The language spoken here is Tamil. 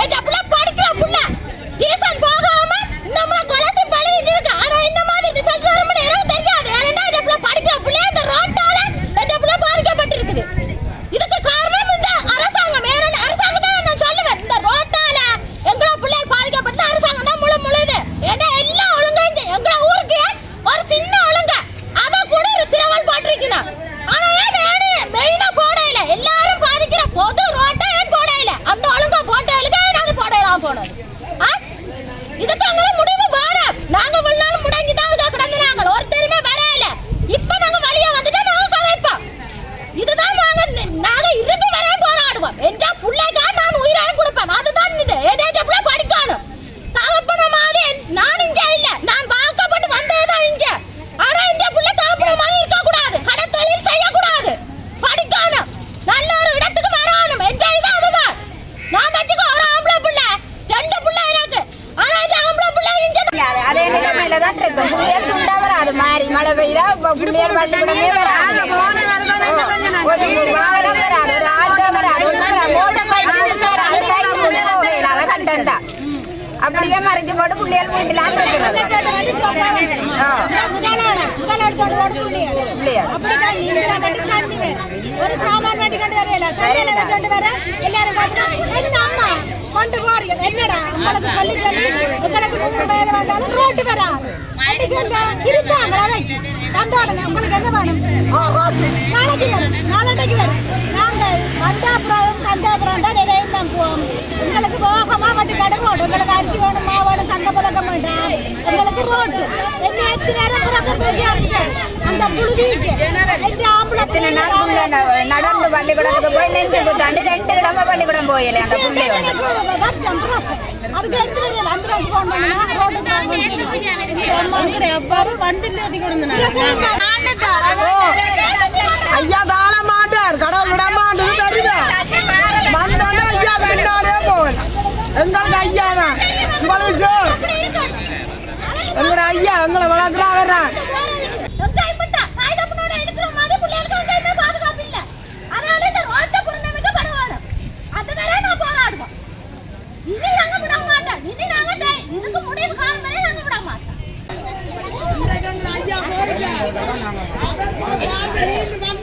Eh, dah pula துண்டா வராது மாறி மழை பெய்தா இப்ப புள்ளியல் பள்ளிக்கூடமே வராது. ஒரு வாகனம் வராது. ஒரு ஆட்டோ வராது. மோட்டார் சைக்கிள் வராது. சைக்கிள் போகையில அதை கண்டா அப்படியே மறைஞ்சு போட்டு ஆ, புள்ளியல் ஒரு சாமான் வண்டி கொண்டு வரையில தண்ணியில கொண்டு வர? எல்லாரும் பார்த்தா, "இது அம்மா கொண்டு போறீங்க? என்னடா? உங்களுக்கு சொல்லி சொல்லி உங்களுக்கு நூறு வந்தாலும் ரோட்டு வராது. அப்படி சொன்னா இருப்பாங்களா வந்த உடனே உங்களுக்கு என்ன வேணும் ஓ ரோட்டு நாளைக்கு வரும் நாளைக்கு வரும் நாங்கள் வந்தாப்புறம் கந்தாப்புறம் தான் நிறைய தான் போவோம் உங்களுக்கு போகமா வண்டி கடை ரோடு உங்களுக்கு அரிசி வேணும் மாவு வேணும் தங்க பழக்க வேண்டாம் உங்களுக்கு ரோட்டு என்ன எத்தனை நேரம் புறக்க தூக்கி அடிச்சாரு அந்த புழுதிக்கு எந்த ஆம்பளை இத்தனை நாள் புள்ள ந- நடந்து பள்ளிக்கூடத்துக்கு போய் நெஞ்சு குத்தாண்டு ரெண்டு கிழமை பள்ளிக்கூடம் போயில அந்த புள்ளையோட அதுக்கு எடுத்து phone பண்ணுனா ரோட்டுக்கு ஐயா தாழ மாட்டார் கடவுள் விட மாட்டது தெரியுது வந்தோடனே ஐயாக்கு பின்னாலே போவேன் எங்களுக்கு ஐயா தான். உங்களுக்கு எங்களோட ஐயா எங்களை வளர்க்குறா ಮಾಡ್ತಾರೆ ನಾನು ಮಾಡ್ತಾರೆ ಅಂತ ಬಂದ